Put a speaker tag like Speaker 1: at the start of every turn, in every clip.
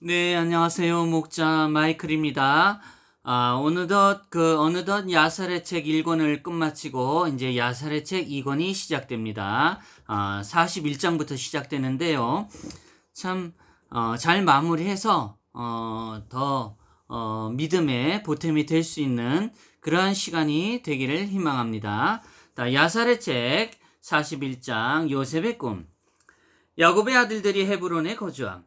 Speaker 1: 네, 안녕하세요. 목자 마이클입니다. 아, 어느덧 그 어느덧 야살의 책 1권을 끝마치고 이제 야살의 책 2권이 시작됩니다. 아, 41장부터 시작되는데요. 참, 어, 잘 마무리해서, 어, 더, 어, 믿음의 보탬이 될 수 있는 그러한 시간이 되기를 희망합니다. 자, 야살의 책 41장 요셉의 꿈. 야곱의 아들들이 헤브론에 거주함.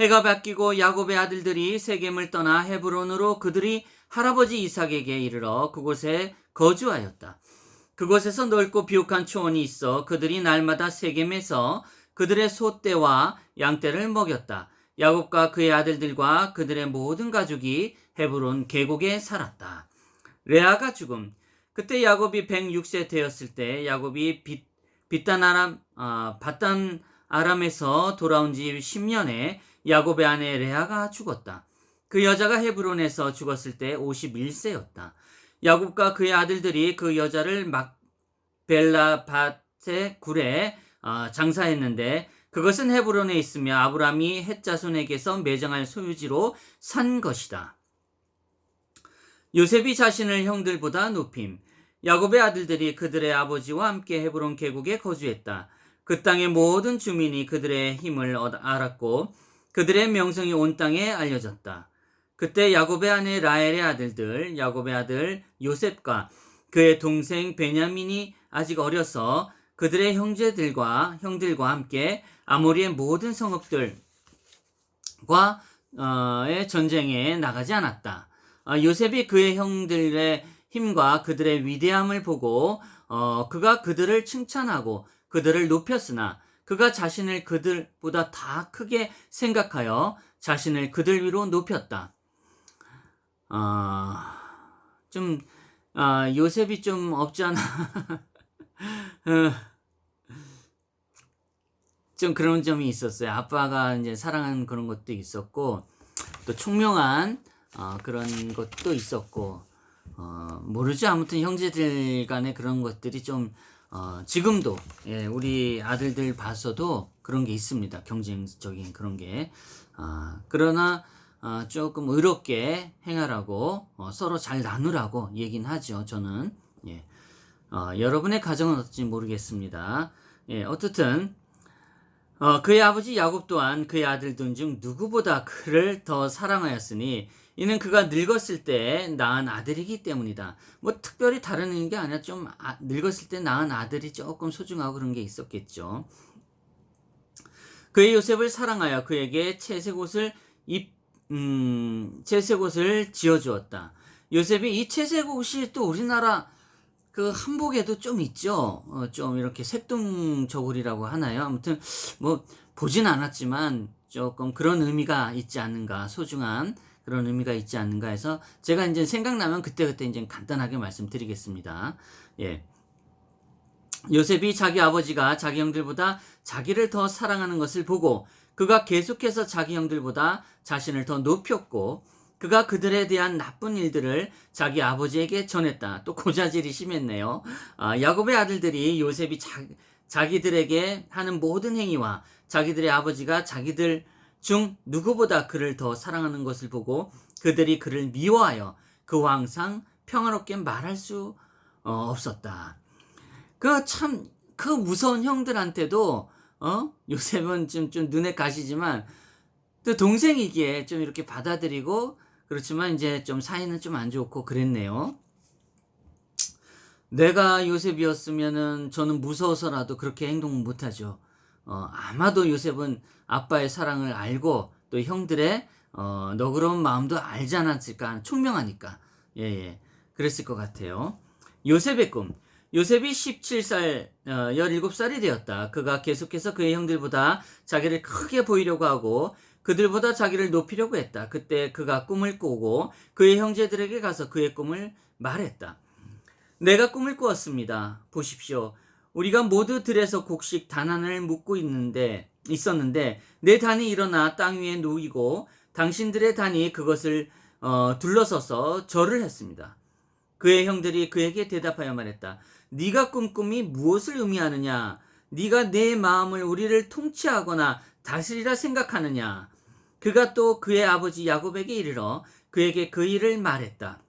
Speaker 1: 해가 바뀌고 야곱의 아들들이 세겜을 떠나 헤브론으로 그들이 할아버지 이삭에게 이르러 그곳에 거주하였다. 그곳에서 넓고 비옥한 초원이 있어 그들이 날마다 세겜에서 그들의 소떼와 양떼를 먹였다. 야곱과 그의 아들들과 그들의 모든 가족이 헤브론 계곡에 살았다. 레아가 죽음. 그때 야곱이 106세 되었을 때 야곱이 빗, 빗단 아람, 아, 바단 아람에서 돌아온 지 10년에 야곱의 아내 레아가 죽었다. 그 여자가 헤브론에서 죽었을 때 51세였다. 야곱과 그의 아들들이 그 여자를 막벨라밭의 굴에 어, 장사했는데 그것은 헤브론에 있으며 아브라함이 헷 자손에게서 매정할 소유지로 산 것이다. 요셉이 자신을 형들보다 높임. 야곱의 아들들이 그들의 아버지와 함께 헤브론 계곡에 거주했다. 그 땅의 모든 주민이 그들의 힘을 알았고 그들의 명성이 온 땅에 알려졌다. 그때 야곱의 아내 라헬의 아들들, 야곱의 아들 요셉과 그의 동생 베냐민이 아직 어려서 그들의 형제들과 형들과 함께 아모리의 모든 성읍들과 의 전쟁에 나가지 않았다. 어, 요셉이 그의 형들의 힘과 그들의 위대함을 보고 어, 그가 그들을 칭찬하고 그들을 높였으나 그가 자신을 그들보다 다 크게 생각하여 자신을 그들 위로 높였다. 아, 좀, 아, 요셉이 좀 없잖아. 어, 좀 그런 점이 있었어요. 아빠가 이제 사랑하는 그런 것도 있었고, 또 총명한 어, 그런 것도 있었고, 어, 모르죠. 아무튼 형제들 간에 그런 것들이 좀 어, 지금도 예, 우리 아들들 봐서도 그런 게 있습니다. 경쟁적인 그런 게. 어, 그러나 어, 조금 의롭게 행하라고 어, 서로 잘 나누라고 얘기는 하죠. 저는 예. 어, 여러분의 가정은 어떨지 모르겠습니다. 예, 어떻든 어, 그의 아버지 야곱 또한 그의 아들들 중 누구보다 그를 더 사랑하였으니 이는 그가 늙었을 때 낳은 아들이기 때문이다. 뭐 특별히 다른 게 아니라 좀 아, 늙었을 때 낳은 아들이 조금 소중하고 그런 게 있었겠죠. 그의 요셉을 사랑하여 그에게 채색 옷을 입, 음, 채색 옷을 지어 주었다. 요셉이 이 채색 옷이 또 우리나라 그 한복에도 좀 있죠. 어, 좀 이렇게 색동저고리라고 하나요? 아무튼 뭐 보진 않았지만 조금 그런 의미가 있지 않는가 소중한 그런 의미가 있지 않는가 해서 제가 이제 생각나면 그때그때 이제 간단하게 말씀드리겠습니다. 예. 요셉이 자기 아버지가 자기 형들보다 자기를 더 사랑하는 것을 보고 그가 계속해서 자기 형들보다 자신을 더 높였고 그가 그들에 대한 나쁜 일들을 자기 아버지에게 전했다. 또 고자질이 심했네요. 아, 야곱의 아들들이 요셉이 자, 자기들에게 하는 모든 행위와 자기들의 아버지가 자기들 중 누구보다 그를 더 사랑하는 것을 보고 그들이 그를 미워하여 그와 항상 평화롭게 말할 수 어, 없었다. 그 참 그 무서운 형들한테도 어 요셉은 좀, 좀 눈에 가시지만 또 동생이기에 좀 이렇게 받아들이고 그렇지만 이제 좀 사이는 좀 안 좋고 그랬네요. 내가 요셉이었으면은 저는 무서워서라도 그렇게 행동 못하죠. 어, 아마도 요셉은 아빠의 사랑을 알고 또 형들의 어, 너그러운 마음도 알지 않았을까 총명하니까 예, 예. 그랬을 것 같아요. 요셉의 꿈. 요셉이 17살, 어, 17살이 되었다. 그가 계속해서 그의 형들보다 자기를 크게 보이려고 하고 그들보다 자기를 높이려고 했다. 그때 그가 꿈을 꾸고 그의 형제들에게 가서 그의 꿈을 말했다. 내가 꿈을 꾸었습니다. 보십시오. 우리가 모두 들에서 곡식 단안을 묻고 있는데 있었는데 내 단이 일어나 땅 위에 놓이고 당신들의 단이 그것을 어, 둘러서서 절을 했습니다. 그의 형들이 그에게 대답하여 말했다. 네가 꿈 꿈이 무엇을 의미하느냐? 네가 내 마음을 우리를 통치하거나 다스리라 생각하느냐? 그가 또 그의 아버지 야곱에게 이르러 그에게 그 일을 말했다.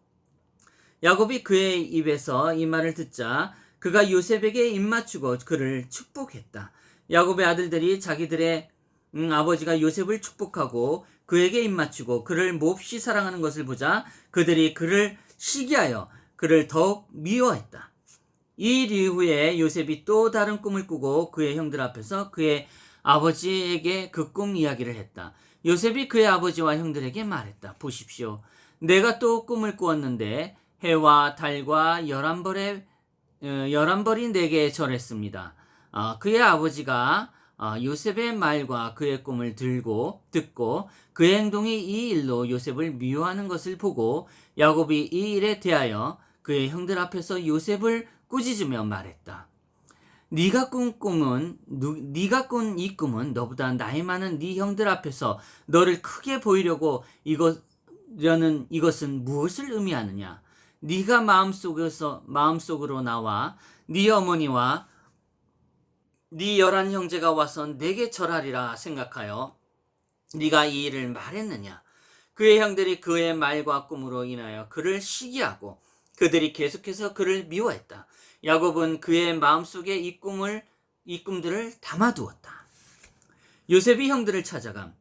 Speaker 1: 야곱이 그의 입에서 이 말을 듣자 그가 요셉에게 입맞추고 그를 축복했다. 야곱의 아들들이 자기들의 음, 아버지가 요셉을 축복하고 그에게 입맞추고 그를 몹시 사랑하는 것을 보자 그들이 그를 시기하여 그를 더욱 미워했다. 이 일 이후에 요셉이 또 다른 꿈을 꾸고 그의 형들 앞에서 그의 아버지에게 그 꿈 이야기를 했다. 요셉이 그의 아버지와 형들에게 말했다. 보십시오. 내가 또 꿈을 꾸었는데 해와 달과 열한 벌의 어, 열한 벌이 내게 절했습니다. 어, 그의 아버지가 어, 요셉의 말과 그의 꿈을 들고 듣고 그의 행동이 이 일로 요셉을 미워하는 것을 보고 야곱이 이 일에 대하여 그의 형들 앞에서 요셉을 꾸짖으며 말했다. 네가 꾼 꿈은 누, 네가 꾼 이 꿈은 너보다 나이 많은 네 형들 앞에서 너를 크게 보이려고 이것려는 이것은 무엇을 의미하느냐? 네가 마음속에서 마음속으로 나와 네 어머니와 네 열한 형제가 와서 내게 절하리라 생각하여 네가 이 일을 말했느냐? 그의 형들이 그의 말과 꿈으로 인하여 그를 시기하고 그들이 계속해서 그를 미워했다. 야곱은 그의 마음속에 이 꿈을 이 꿈들을 담아두었다. 요셉이 형들을 찾아감.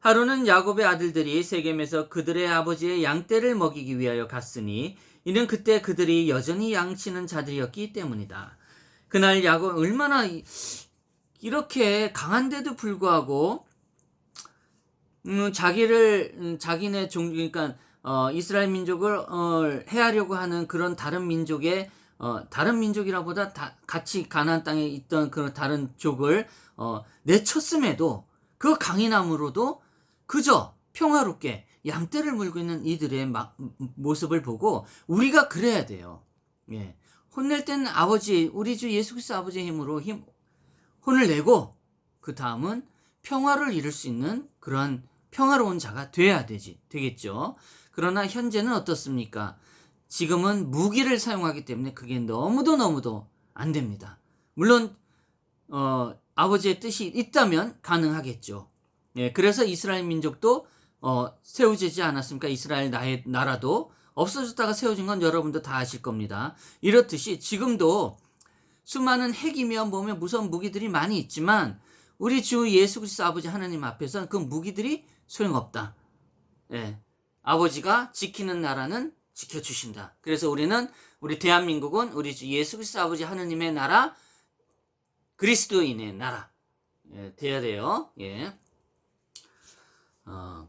Speaker 1: 하루는 야곱의 아들들이 세겜에서 그들의 아버지의 양떼를 먹이기 위하여 갔으니 이는 그때 그들이 여전히 양치는 자들이었기 때문이다. 그날 야곱 얼마나 이렇게 강한데도 불구하고 음, 자기를 음, 자기네 종 그러니까 어, 이스라엘 민족을 어, 해하려고 하는 그런 다른 민족의 어, 다른 민족이라보다 다, 같이 가나안 땅에 있던 그런 다른 족을 어, 내쳤음에도 그 강인함으로도 그저 평화롭게 양떼를 물고 있는 이들의 마, 모습을 보고 우리가 그래야 돼요. 예. 혼낼 때는 아버지, 우리 주 예수 그리스도 아버지의 힘으로 힘, 혼을 내고 그 다음은 평화를 이룰 수 있는 그러한 평화로운 자가 돼야 되지, 되겠죠. 그러나 현재는 어떻습니까? 지금은 무기를 사용하기 때문에 그게 너무도 너무도 안 됩니다. 물론, 어, 아버지의 뜻이 있다면 가능하겠죠. 예, 그래서 이스라엘 민족도 어, 세워지지 않았습니까? 이스라엘 나의 나라도 없어졌다가 세워진 건 여러분도 다 아실 겁니다. 이렇듯이 지금도 수많은 핵이며 뭐며 무서운 무기들이 많이 있지만 우리 주 예수 그리스도 아버지 하나님 앞에서는 그 무기들이 소용없다. 예. 아버지가 지키는 나라는 지켜주신다. 그래서 우리는 우리 대한민국은 우리 주 예수 그리스도 아버지 하나님의 나라 그리스도인의 나라 예, 돼야 돼요. 예. 어,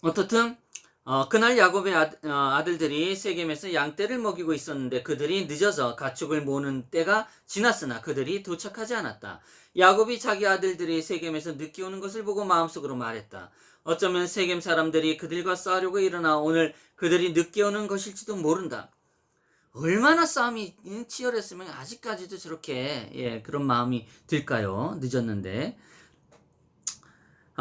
Speaker 1: 어떻든 어, 그날 야곱의 아, 들들이 세겜에서 양떼를 먹이고 있었는데 그들이 늦어서 가축을 모으는 때가 지났으나 그들이 도착하지 않았다. 야곱이 자기 아들들이 세겜에서 늦게 오는 것을 보고 마음속으로 말했다. 어쩌면 세겜 사람들이 그들과 싸우려고 일어나 오늘 그들이 늦게 오는 것일지도 모른다. 얼마나 싸움이 치열했으면 아직까지도 저렇게 예, 그런 마음이 들까요? 늦었는데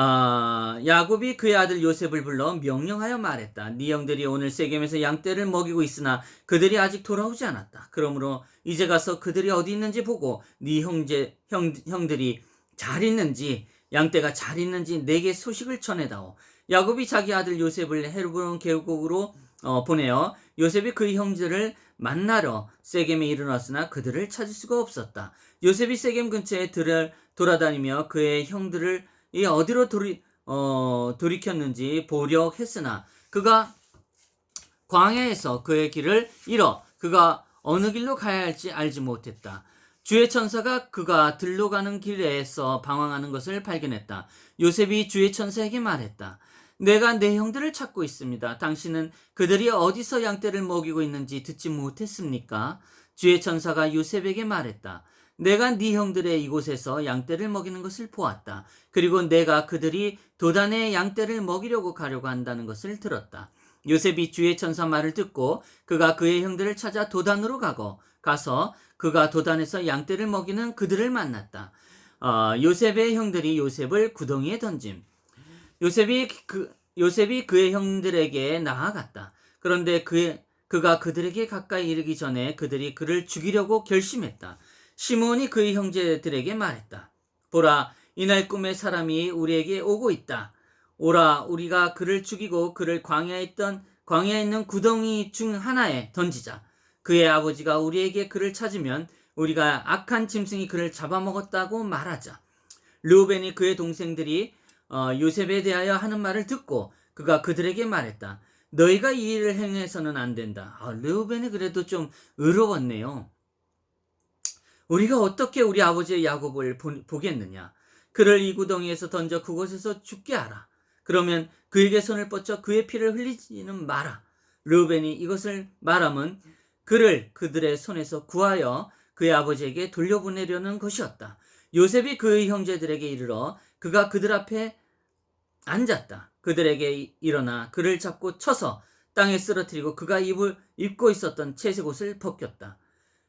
Speaker 1: 아, 야곱이 그의 아들 요셉을 불러 명령하여 말했다. 네 형들이 오늘 세겜에서 양떼를 먹이고 있으나 그들이 아직 돌아오지 않았다. 그러므로 이제 가서 그들이 어디 있는지 보고 네 형제 형 형들이 잘 있는지 양떼가 잘 있는지 내게 소식을 전해다오. 야곱이 자기 아들 요셉을 헤르브론 계곡으로 어, 보내어 요셉이 그 형제를 만나러 세겜에 이르렀으나 그들을 찾을 수가 없었다. 요셉이 세겜 근처에 들을 돌아다니며 그의 형들을 이 어디로 돌이 어, 돌이켰는지 보려 했으나 그가 광야에서 그의 길을 잃어 그가 어느 길로 가야 할지 알지 못했다. 주의 천사가 그가 들로 가는 길에서 방황하는 것을 발견했다. 요셉이 주의 천사에게 말했다. 내가 내 형들을 찾고 있습니다. 당신은 그들이 어디서 양떼를 먹이고 있는지 듣지 못했습니까? 주의 천사가 요셉에게 말했다. 내가 네 형들의 이곳에서 양떼를 먹이는 것을 보았다. 그리고 내가 그들이 도단의 양떼를 먹이려고 가려고 한다는 것을 들었다. 요셉이 주의 천사 말을 듣고 그가 그의 형들을 찾아 도단으로 가고 가서 그가 도단에서 양떼를 먹이는 그들을 만났다. 어, 요셉의 형들이 요셉을 구덩이에 던짐. 요셉이 그 요셉이 그의 형들에게 나아갔다. 그런데 그 그가 그들에게 가까이 이르기 전에 그들이 그를 죽이려고 결심했다. 시몬이 그의 형제들에게 말했다. 보라, 이날 꿈에 사람이 우리에게 오고 있다. 오라 우리가 그를 죽이고 그를 광야에 있던 광야에 있는 구덩이 중 하나에 던지자. 그의 아버지가 우리에게 그를 찾으면 우리가 악한 짐승이 그를 잡아먹었다고 말하자. 르우벤이 그의 동생들이 어, 요셉에 대하여 하는 말을 듣고 그가 그들에게 말했다. 너희가 이 일을 행해서는 안 된다. 아, 르우벤이 그래도 좀 의로웠네요. 우리가 어떻게 우리 아버지의 야곱을 보, 보겠느냐? 그를 이 구덩이에서 던져 그곳에서 죽게 하라. 그러면 그에게 손을 뻗쳐 그의 피를 흘리지는 마라. 르우벤이 이것을 말함은 그를 그들의 손에서 구하여 그의 아버지에게 돌려보내려는 것이었다. 요셉이 그의 형제들에게 이르러 그가 그들 앞에 앉았다. 그들에게 일어나 그를 잡고 쳐서 땅에 쓰러뜨리고 그가 입을 입고 있었던 채색 옷을 벗겼다.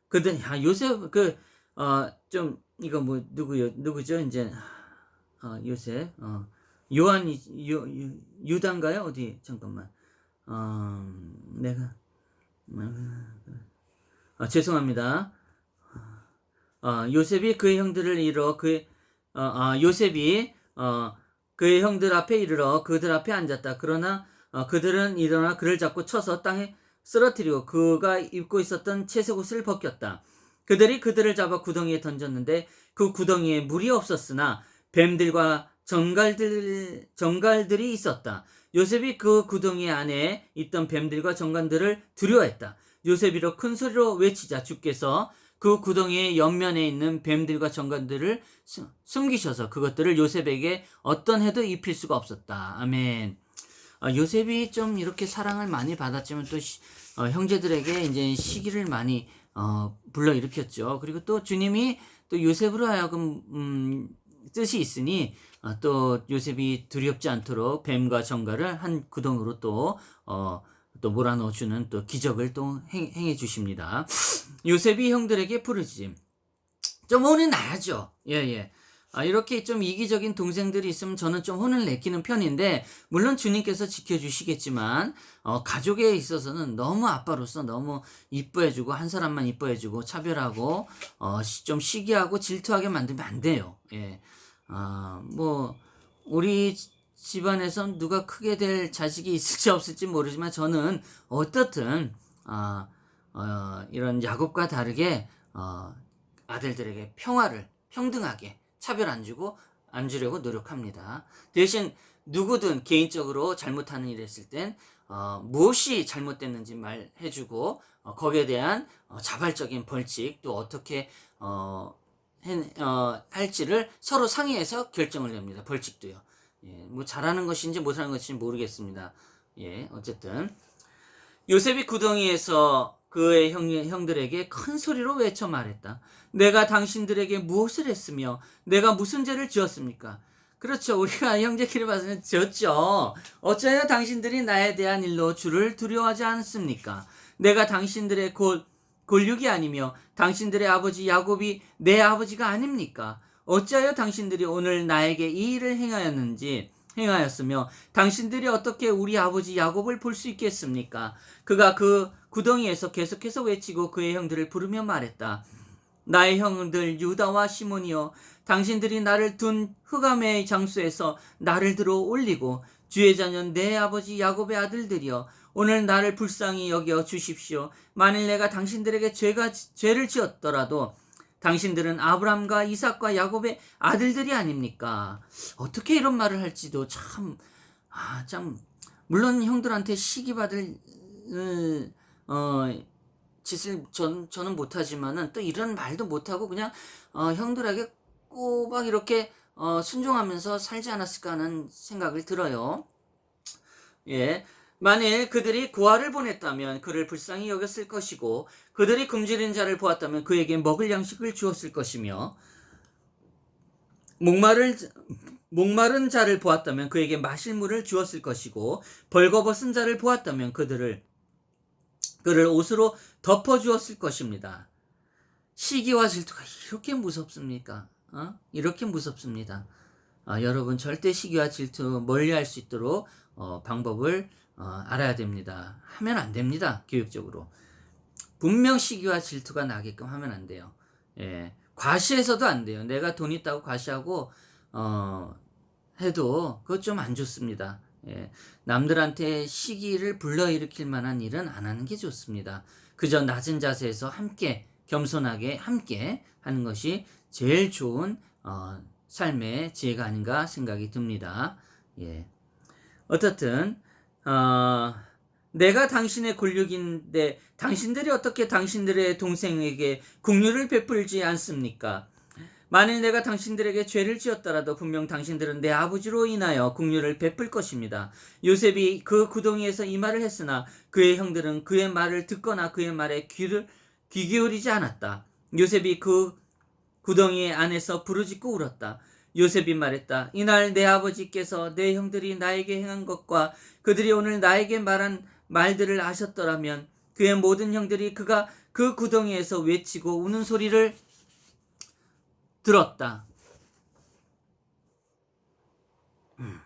Speaker 1: 그들 야 요셉 그 어좀 이거 뭐 누구요 누구죠 이제 어 요셉 어 요한이 유단가요 어디 잠깐만 어 내가 아, 죄송합니다. 어, 요셉이 그의 형들을 이르러 그의 어, 아, 요셉이 어, 그의 형들 앞에 이르러 그들 앞에 앉았다. 그러나 어, 그들은 일어나 그를 잡고 쳐서 땅에 쓰러뜨리고 그가 입고 있었던 채색 옷을 벗겼다. 그들이 그들을 잡아 구덩이에 던졌는데 그 구덩이에 물이 없었으나 뱀들과 정갈들 정갈들이 있었다. 요셉이 그 구덩이 안에 있던 뱀들과 정갈들을 두려워했다. 요셉이로 큰 소리로 외치자 주께서 그 구덩이의 옆면에 있는 뱀들과 정갈들을 숨기셔서 그것들을 요셉에게 어떤 해도 입힐 수가 없었다. 아멘. 아, 요셉이 좀 이렇게 사랑을 많이 받았지만 또 시, 어, 형제들에게 이제 시기를 많이 어, 불러 일으켰죠. 그리고 또 주님이 또 요셉으로 하여금 음, 뜻이 있으니 어, 또 요셉이 두렵지 않도록 뱀과 정갈을 한 구덩으로 또 어, 또 몰아넣어주는 또 기적을 또 행, 해 주십니다. 요셉이 형들에게 부르짖음. 좀 혼이 나야죠. 예, 예. 아, 이렇게 좀 이기적인 동생들이 있으면 저는 좀 혼을 내키는 편인데, 물론 주님께서 지켜주시겠지만, 어, 가족에 있어서는 너무 아빠로서 너무 이뻐해주고, 한 사람만 이뻐해주고, 차별하고, 어, 좀 시기하고 질투하게 만들면 안 돼요. 예. 아, 뭐, 우리 집안에선 누가 크게 될 자식이 있을지 없을지 모르지만 저는 어떻든, 아, 어, 이런 야곱과 다르게, 어, 아들들에게 평화를 평등하게 차별 안 주고 안 주려고 노력합니다. 대신 누구든 개인적으로 잘못하는 일 했을 땐 어, 무엇이 잘못됐는지 말해주고 어, 거기에 대한 어, 자발적인 벌칙 또 어떻게 어, 해, 어, 할지를 서로 상의해서 결정을 냅니다. 벌칙도요. 예, 뭐 잘하는 것인지 못하는 것인지 모르겠습니다. 예, 어쨌든 요셉이 구덩이에서 그의 형, 형들에게 큰 소리로 외쳐 말했다. 내가 당신들에게 무엇을 했으며 내가 무슨 죄를 지었습니까? 그렇죠. 우리가 형제끼리 봐서는 지었죠. 어쩌여 당신들이 나에 대한 일로 주를 두려워하지 않습니까? 내가 당신들의 골, 골육이 아니며 당신들의 아버지 야곱이 내 아버지가 아닙니까? 어찌하여 당신들이 오늘 나에게 이 일을 행하였는지 행하였으며 당신들이 어떻게 우리 아버지 야곱을 볼 수 있겠습니까? 그가 그 구덩이에서 계속해서 외치고 그의 형들을 부르며 말했다. 나의 형들 유다와 시몬이여 당신들이 나를 둔 흑암의 장소에서 나를 들어 올리고 주의 자녀 내 아버지 야곱의 아들들이여 오늘 나를 불쌍히 여겨 주십시오. 만일 내가 당신들에게 죄가 죄를 지었더라도 당신들은 아브람과 이삭과 야곱의 아들들이 아닙니까? 어떻게 이런 말을 할지도 참, 아, 참, 물론 형들한테 시기 받을, 어, 짓을 전, 저는 못하지만은 또 이런 말도 못하고 그냥, 어, 형들에게 꼬박 이렇게, 어, 순종하면서 살지 않았을까 하는 생각을 들어요. 예. 만일 그들이 고아를 보냈다면 그를 불쌍히 여겼을 것이고 그들이 굶주린 자를 보았다면 그에게 먹을 양식을 주었을 것이며 목마를 목마른 자를 보았다면 그에게 마실 물을 주었을 것이고 벌거벗은 자를 보았다면 그들을 그를 옷으로 덮어 주었을 것입니다. 시기와 질투가 이렇게 무섭습니까? 어? 이렇게 무섭습니다. 아, 여러분 절대 시기와 질투 멀리할 수 있도록 어, 방법을 어, 알아야 됩니다. 하면 안 됩니다. 교육적으로. 분명 시기와 질투가 나게끔 하면 안 돼요. 예. 과시해서도 안 돼요. 내가 돈 있다고 과시하고 어, 해도 그것 좀 안 좋습니다. 예, 남들한테 시기를 불러일으킬 만한 일은 안 하는 게 좋습니다. 그저 낮은 자세에서 함께 겸손하게 함께 하는 것이 제일 좋은 어, 삶의 지혜가 아닌가 생각이 듭니다. 예. 어떻든 어, 내가 당신의 권력인데 당신들이 어떻게 당신들의 동생에게 국류를 베풀지 않습니까? 만일 내가 당신들에게 죄를 지었더라도 분명 당신들은 내 아버지로 인하여 국류를 베풀 것입니다. 요셉이 그 구덩이에서 이 말을 했으나 그의 형들은 그의 말을 듣거나 그의 말에 귀를 귀 기울이지 않았다. 요셉이 그 구덩이 안에서 부르짖고 울었다. 요셉이 말했다. 이날 내 아버지께서 내 형들이 나에게 행한 것과 그들이 오늘 나에게 말한 말들을 아셨더라면 그의 모든 형들이 그가 그 구덩이에서 외치고 우는 소리를 들었다. 음.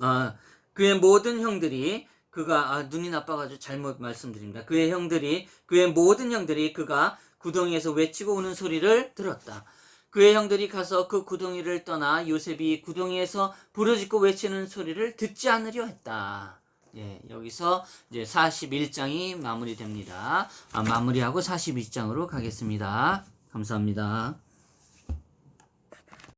Speaker 1: 아, 그의 모든 형들이 그가 아, 눈이 나빠가지고 잘못 말씀드립니다. 그의 형들이 그의 모든 형들이 그가 구덩이에서 외치고 우는 소리를 들었다. 그의 형들이 가서 그 구덩이를 떠나 요셉이 구덩이에서 부르짖고 외치는 소리를 듣지 않으려 했다. 예, 여기서 이제 41장이 마무리됩니다. 아, 마무리하고 42장으로 가겠습니다. 감사합니다.